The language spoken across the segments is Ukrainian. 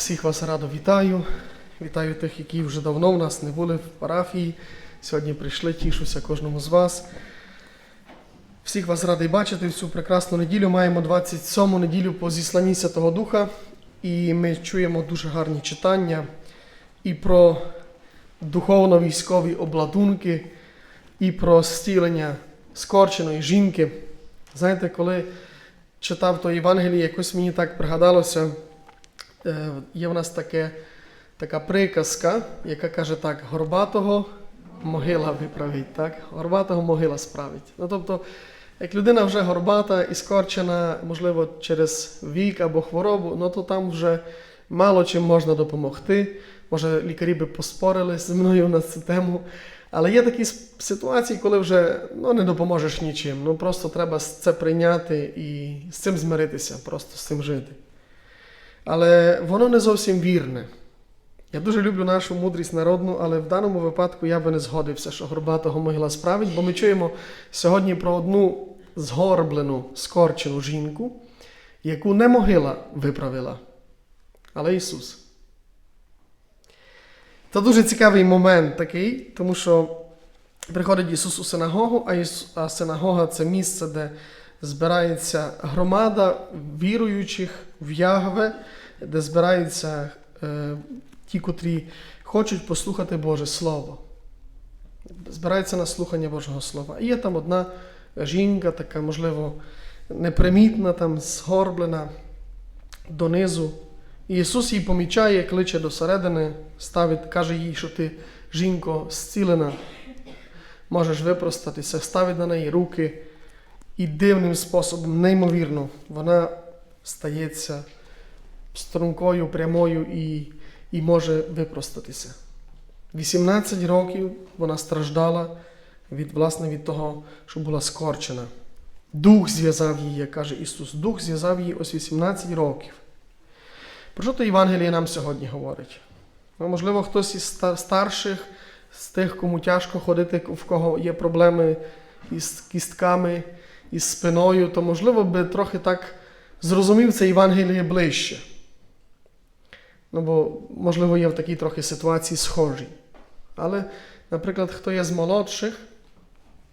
Всіх вас радо вітаю. Вітаю тих, які вже давно в нас не були в парафії. Сьогодні прийшли, тішуся кожному з вас. Всіх вас радий бачити в цю прекрасну неділю. Маємо 27-му неділю по зісланні Святого Духа, і ми чуємо дуже гарні читання і про духовно-військові обладунки, і про зцілення скорченої жінки. Знаєте, коли читав то Євангеліє, якось мені так пригадалося, є в нас таке, така приказка, яка каже так: горбатого могила виправить, так? Горбатого могила справить. Ну, тобто, як людина вже горбата і скорчена, можливо, через вік або хворобу, ну то там вже мало чим можна допомогти. Може, лікарі би поспорили зі мною на цю тему. Але є такі ситуації, коли вже ну, не допоможеш нічим. Ну просто треба це прийняти і з цим змиритися, просто з цим жити. Але воно не зовсім вірне. Я дуже люблю нашу мудрість народну, але в даному випадку я би не згодився, що горбатого могила справить, бо ми чуємо сьогодні про одну згорблену, скорчену жінку, яку не могила виправила, але Ісус. Це дуже цікавий момент такий, тому що приходить Ісус у синагогу, а, синагога це місце, де збирається громада віруючих в Ягве, де збираються е, ті, котрі хочуть послухати Боже Слово. Збираються на слухання Божого Слова. І є там одна жінка, така, можливо, непримітна, там, згорблена донизу. І Ісус її помічає, кличе до середини, ставить, каже їй, що ти, жінко, зцілена, можеш випростатися, ставить на неї руки, і дивним способом, неймовірно, вона стається стрункою, прямою і, і може випростатися. 18 років вона страждала від, власне, від того, що була скорчена. Дух зв'язав її, каже Ісус. Дух зв'язав її ось 18 років. Про що то Євангеліє нам сьогодні говорить? Ну, можливо, хтось із старших, з тих, кому тяжко ходити, в кого є проблеми із кістками, із спиною, то, можливо, би трохи так зрозумів це Євангеліє ближче. Ну, бо, можливо, є в такій трохи ситуації схожій. Але, наприклад, хто є з молодших,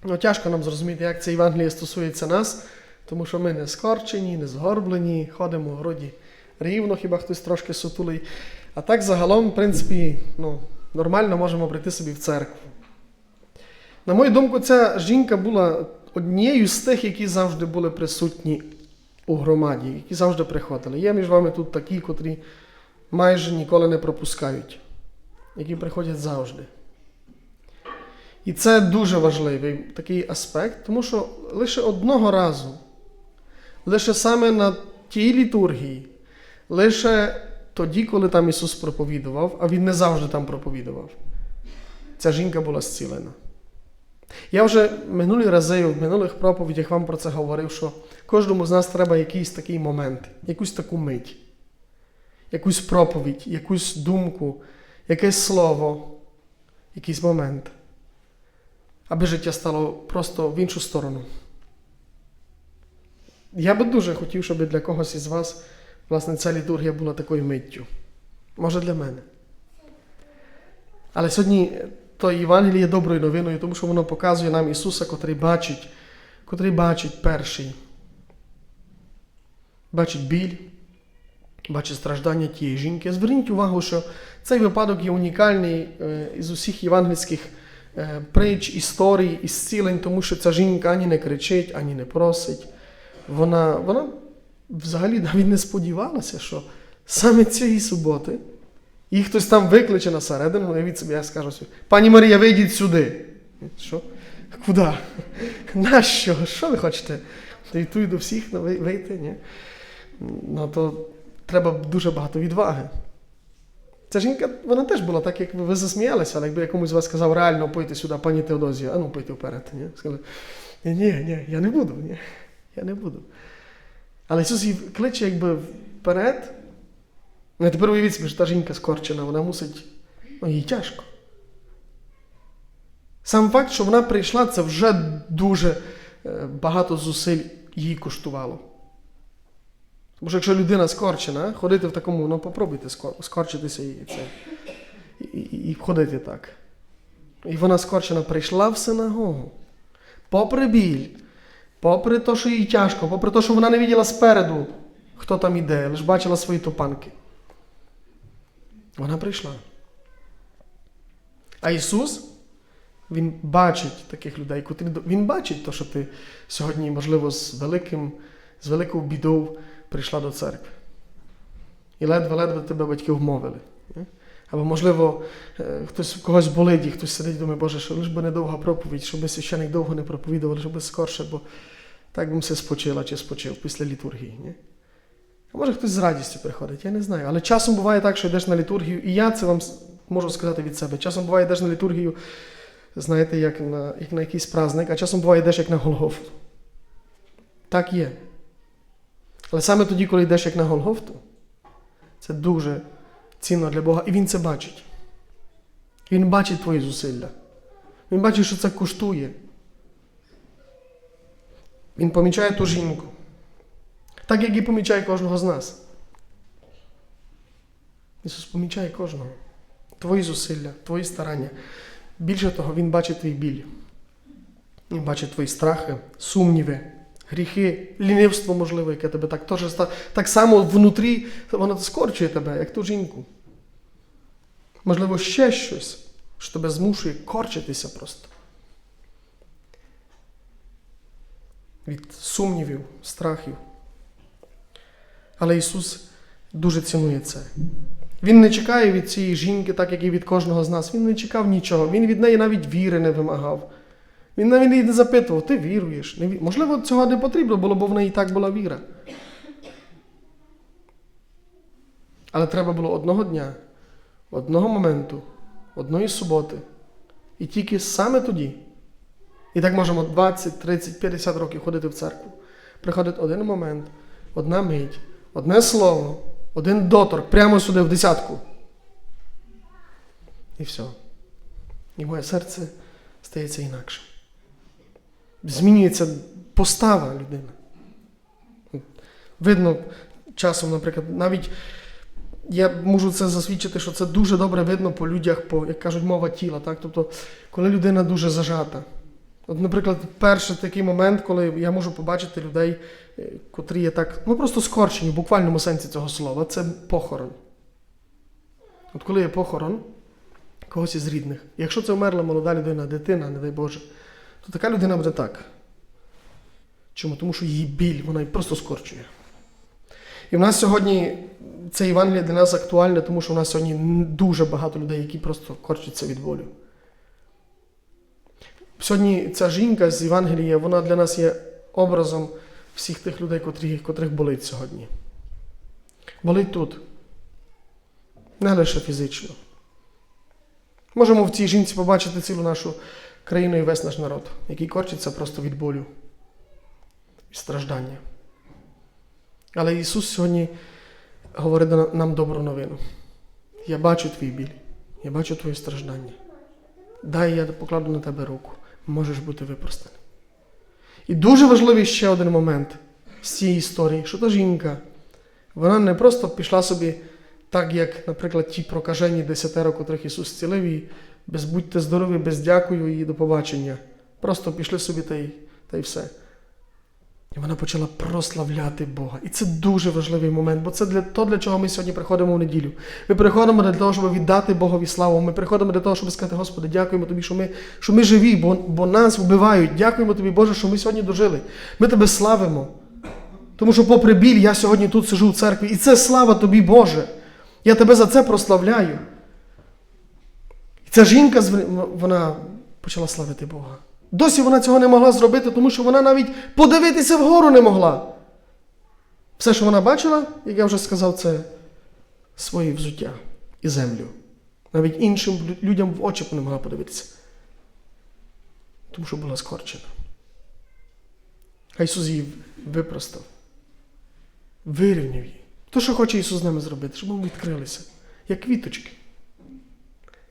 ну, тяжко нам зрозуміти, як це Євангеліє стосується нас, тому що ми не скорчені, не згорблені, ходимо вроді рівно, хіба хтось трошки сутулий. А так загалом, в принципі, ну, нормально можемо прийти собі в церкву. На мою думку, ця жінка була однією з тих, які завжди були присутні у громаді, які завжди приходили. Є між вами тут такі, котрі майже ніколи не пропускають, які приходять завжди. І це дуже важливий такий аспект, тому що лише одного разу, лише саме на тій літургії, лише тоді, коли там Ісус проповідував, а Він не завжди там проповідував, ця жінка була зцілена. Я вже минулі рази в минулих проповідях вам про це говорив, що кожному з нас треба якийсь такий момент, якусь таку мить, якусь проповідь, якусь думку, якесь слово, якийсь момент, аби життя стало просто в іншу сторону. Я би дуже хотів, щоб для когось із вас, власне, ця літургія була такою миттю. Може, для мене. Але сьогодні то Євангеліє є доброю новиною, тому що воно показує нам Ісуса, котрий бачить, котрий бачить перший. Бачить біль, бачить страждання тієї жінки. Зверніть увагу, що цей випадок є унікальний із усіх євангельських притч, історій і зцілень, тому що ця жінка ані не кричить, ані не просить. Вона, вона взагалі навіть не сподівалася, що саме цієї суботи її хтось там викличе на середину, уявіть собі, я скажу собі, пані Марія, вийдіть сюди. Що? Куди? Нащо? Що ви хочете? Та й до всіх ну, вийти? Ні? Ну, то треба дуже багато відваги. Ця жінка, вона теж була так, як ви, засміялися, але якби я комусь з вас сказав, реально пойте сюди, пані Теодозія, а ну пойте вперед. Ні? Сказали, ні, ні, ні, я не буду, ні, я не буду. Але Ісус її кличе якби вперед. Ну, а тепер уявіть собі, що та жінка скорчена, вона мусить. Ну, їй тяжко. Сам факт, що вона прийшла, це вже дуже е, багато зусиль їй коштувало. Тому що якщо людина скорчена, ходити в такому, ну попробуйте скорчитися і, це, і, і, і ходити так. І вона скорчена прийшла в синагогу. Попри біль, попри те, що їй тяжко, попри те, що вона не бачила спереду, хто там іде, лише бачила свої топанки. Вона прийшла. А Ісус, Він бачить таких людей, котрі Він бачить те, що ти сьогодні, можливо, з великим, з великою бідою прийшла до церкви. І ледве-ледве тебе батьки вмовили. Або, можливо, е, хтось когось болить, і хтось сидить і думає, Боже, що лиш би недовга проповідь, щоб священик довго не проповідував, щоб скорше, бо так би все спочила чи спочив після літургії. Ні? Може хтось з радістю приходить, я не знаю. Але часом буває так, що йдеш на літургію, і я це вам можу сказати від себе. Часом буває йдеш на літургію, знаєте, як на, як на якийсь праздник, а часом буває йдеш як на Голгофту. Так є. Але саме тоді, коли йдеш як на Голгофту, це дуже цінно для Бога, і Він це бачить. Він бачить твої зусилля. Він бачить, що це коштує. Він помічає ту жінку. Так як і помічає кожного з нас. Ісус помічає кожного. Твої зусилля, твої старання. Більше того, Він бачить твій біль. Він бачить твої страхи, сумніви, гріхи, лінивство, можливо, яке тебе так теж так само внутрі, воно скорчує тебе, як ту жінку. Можливо, ще щось, що тебе змушує корчитися просто. Від сумнівів, страхів. Але Ісус дуже цінує це. Він не чекає від цієї жінки, так як і від кожного з нас. Він не чекав нічого. Він від неї навіть віри не вимагав. Він навіть її не запитував, ти віруєш? Не ві... Можливо, цього не потрібно було, бо в неї і так була віра. Але треба було одного дня, одного моменту, одної суботи. І тільки саме тоді. І так можемо 20, 30, 50 років ходити в церкву. Приходить один момент, одна мить, одне слово, один доторк прямо сюди в десятку. І все. І моє серце стається інакшим. Змінюється постава людини. Видно часом, наприклад, навіть я можу це засвідчити, що це дуже добре видно по людях, по, як кажуть, мова тіла. Так? Тобто, коли людина дуже зажата. От, наприклад, перший такий момент, коли я можу побачити людей, е, котрі є так, ну просто скорчені в буквальному сенсі цього слова, це похорон. От коли є похорон когось із рідних, якщо це вмерла молода людина, дитина, не дай Боже, то така людина буде так. Чому? Тому що її біль, вона її просто скорчує. І в нас сьогодні це Євангеліє для нас актуальне, тому що в нас сьогодні дуже багато людей, які просто корчаться від болю. Сьогодні ця жінка з Євангелія, вона для нас є образом всіх тих людей, котрі, котрих болить сьогодні. Болить тут. Не лише фізично. Можемо в цій жінці побачити цілу нашу країну і весь наш народ, який корчиться просто від болю і страждання. Але Ісус сьогодні говорить нам добру новину. Я бачу твій біль, я бачу твої страждання. Дай я покладу на тебе руку, можеш бути випростаний. І дуже важливий ще один момент з цієї історії, що та жінка, вона не просто пішла собі так, як, наприклад, ті прокажені десятеро, котрих Ісус зцілив, і без будьте здорові, без дякую і до побачення. Просто пішли собі та й, та й все. І вона почала прославляти Бога. І це дуже важливий момент, бо це для то, для чого ми сьогодні приходимо в неділю. Ми приходимо для того, щоб віддати Богові славу. Ми приходимо для того, щоб сказати, Господи, дякуємо Тобі, що ми, що ми живі, бо, бо нас вбивають. Дякуємо Тобі, Боже, що ми сьогодні дожили. Ми Тебе славимо. Тому що, попри біль, я сьогодні тут сижу в церкві. І це слава Тобі, Боже. Я Тебе за це прославляю. І ця жінка, вона почала славити Бога. Досі вона цього не могла зробити, тому що вона навіть подивитися вгору не могла. Все, що вона бачила, як я вже сказав, це свої взуття і землю. Навіть іншим людям в очі не могла подивитися. Тому що була скорчена. А Ісус її випростав, вирівняв її. То, що хоче Ісус з нами зробити, щоб ми відкрилися, як квіточки.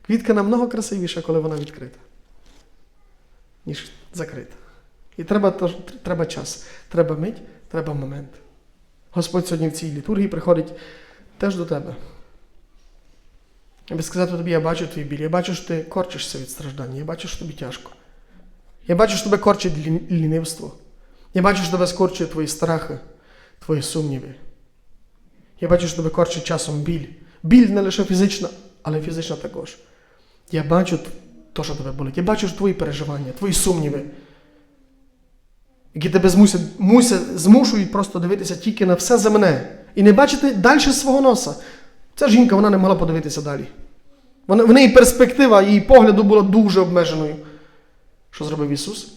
Квітка намного красивіша, коли вона відкрита ніж закрита. І треба, треба час, треба мить, треба момент. Господь сьогодні в цій літургії приходить теж до тебе. Аби сказати тобі, я бачу твій біль, я бачу, що ти корчишся від страждання, я бачу, що тобі тяжко. Я бачу, що тебе корчить лі- лінивство. Я бачу, що тебе скорчує твої страхи, твої сумніви. Я бачу, що тебе корчить часом біль. Біль не лише фізична, але фізична також. Я бачу те, що тебе болить. Я бачу твої переживання, твої сумніви, які тебе змусять, мусять, змушують просто дивитися тільки на все земне і не бачити далі свого носа. Ця жінка вона не могла подивитися далі. Вона, в неї перспектива її погляду була дуже обмеженою. Що зробив Ісус?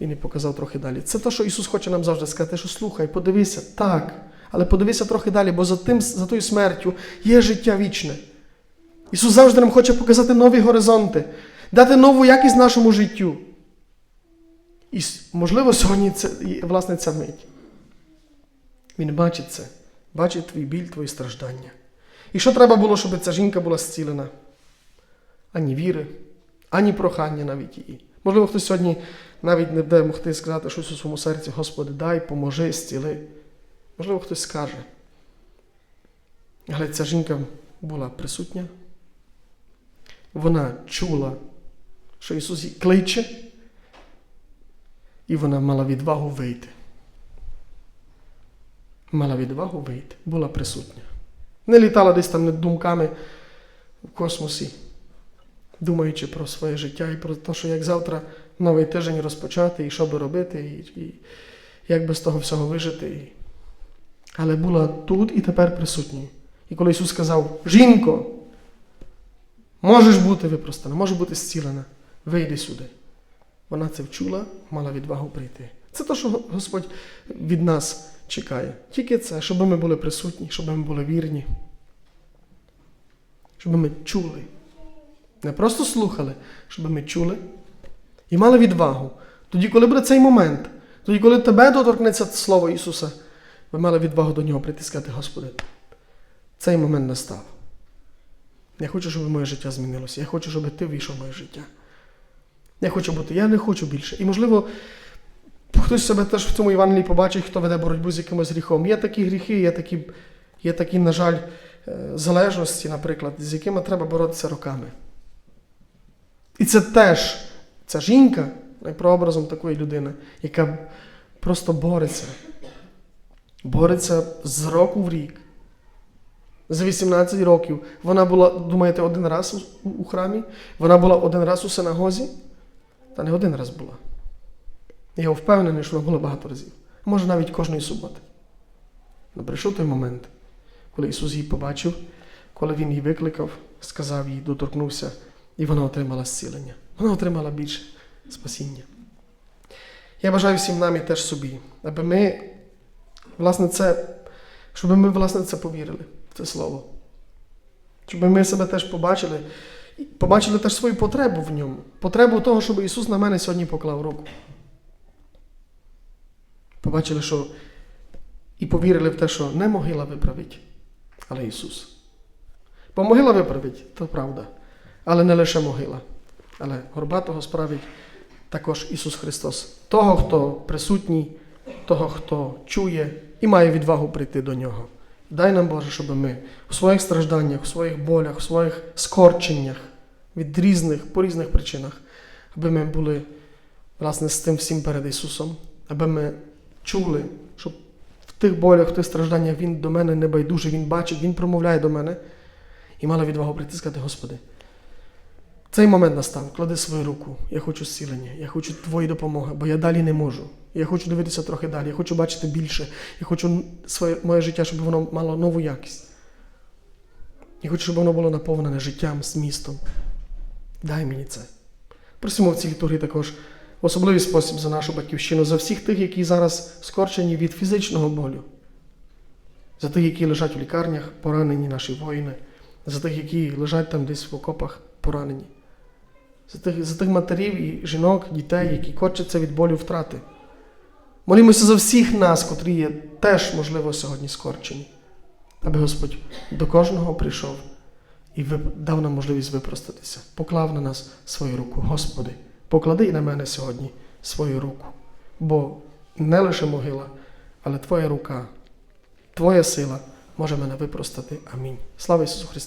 Він і показав трохи далі. Це те, що Ісус хоче нам завжди сказати, що слухай, подивися, так, але подивися трохи далі, бо за, тим, за тою смертю є життя вічне. Ісус завжди нам хоче показати нові горизонти, дати нову якість нашому життю. І, можливо, сьогодні це, власне, ця мить. Він бачить це, бачить твій біль, твої страждання. І що треба було, щоб ця жінка була зцілена? Ані віри, ані прохання навіть її. Можливо, хтось сьогодні навіть не буде могти сказати щось у своєму серці, Господи, дай, поможи, зціли. Можливо, хтось скаже. Але ця жінка була присутня. Вона чула, що Ісус її кличе, і вона мала відвагу вийти. Мала відвагу вийти, була присутня. Не літала десь там над думками в космосі, думаючи про своє життя і про те, що як завтра новий тиждень розпочати, і що би робити, і, і як би з того всього вижити. Але була тут і тепер присутньою. І коли Ісус сказав: Жінко, можеш бути випростана, можеш бути зцілена, вийди сюди. Вона це вчула, мала відвагу прийти. Це те, що Господь від нас чекає. Тільки це, щоб ми були присутні, щоб ми були вірні, щоб ми чули. Не просто слухали, щоб ми чули і мали відвагу. Тоді, коли буде цей момент, тоді, коли тебе доторкнеться Слово Ісуса, ви мали відвагу до нього сказати, Господи, цей момент настав. Я хочу, щоб моє життя змінилося. Я хочу, щоб ти війшов в моє життя. Я хочу бути, я не хочу більше. І можливо, хтось себе теж в цьому Євангелії побачить, хто веде боротьбу з якимось гріхом. Є такі гріхи, є такі, є такі, на жаль, е, залежності, наприклад, з якими треба боротися роками. І це теж ця жінка прообразом такої людини, яка просто бореться. Бореться з року в рік. За 18 років. Вона була, думаєте, один раз у храмі? Вона була один раз у синагозі? Та не один раз була. Я впевнений, що вона була багато разів. Може, навіть кожної суботи. Але прийшов той момент, коли Ісус її побачив, коли Він її викликав, сказав їй, доторкнувся, і вона отримала зцілення. Вона отримала більше спасіння. Я бажаю всім нам і теж собі, аби ми, власне, це, щоб ми, власне, це повірили, це слово. Щоб ми себе теж побачили, побачили теж свою потребу в ньому. Потребу того, щоб Ісус на мене сьогодні поклав руку. Побачили, що і повірили в те, що не могила виправить, але Ісус. Бо могила виправить, то правда. Але не лише могила. Але горбатого справить також Ісус Христос. Того, хто присутній, того, хто чує і має відвагу прийти до Нього. Дай нам, Боже, щоб ми у своїх стражданнях, у своїх болях, у своїх скорченнях від різних, по різних причинах, аби ми були, власне, з тим всім перед Ісусом, аби ми чули, що в тих болях, в тих стражданнях Він до мене не Він бачить, Він промовляє до мене і мала відвагу притискати, Господи, цей момент настав, клади свою руку, я хочу зцілення, я хочу твої допомоги, бо я далі не можу. Я хочу дивитися трохи далі, я хочу бачити більше, я хочу своє, моє життя, щоб воно мало нову якість. Я хочу, щоб воно було наповнене життям, змістом. Дай мені це. Просимо в цій літургії також в особливий спосіб за нашу батьківщину, за всіх тих, які зараз скорчені від фізичного болю, за тих, які лежать у лікарнях, поранені наші воїни, за тих, які лежать там десь в окопах, поранені, за тих, за тих матерів і жінок, дітей, які корчаться від болю втрати. Молімося за всіх нас, котрі є теж, можливо, сьогодні скорчені, аби Господь до кожного прийшов і дав нам можливість випростатися, поклав на нас свою руку. Господи, поклади і на мене сьогодні свою руку, бо не лише могила, але Твоя рука Твоя сила може мене випростати. Амінь. Слава Ісусу Христу!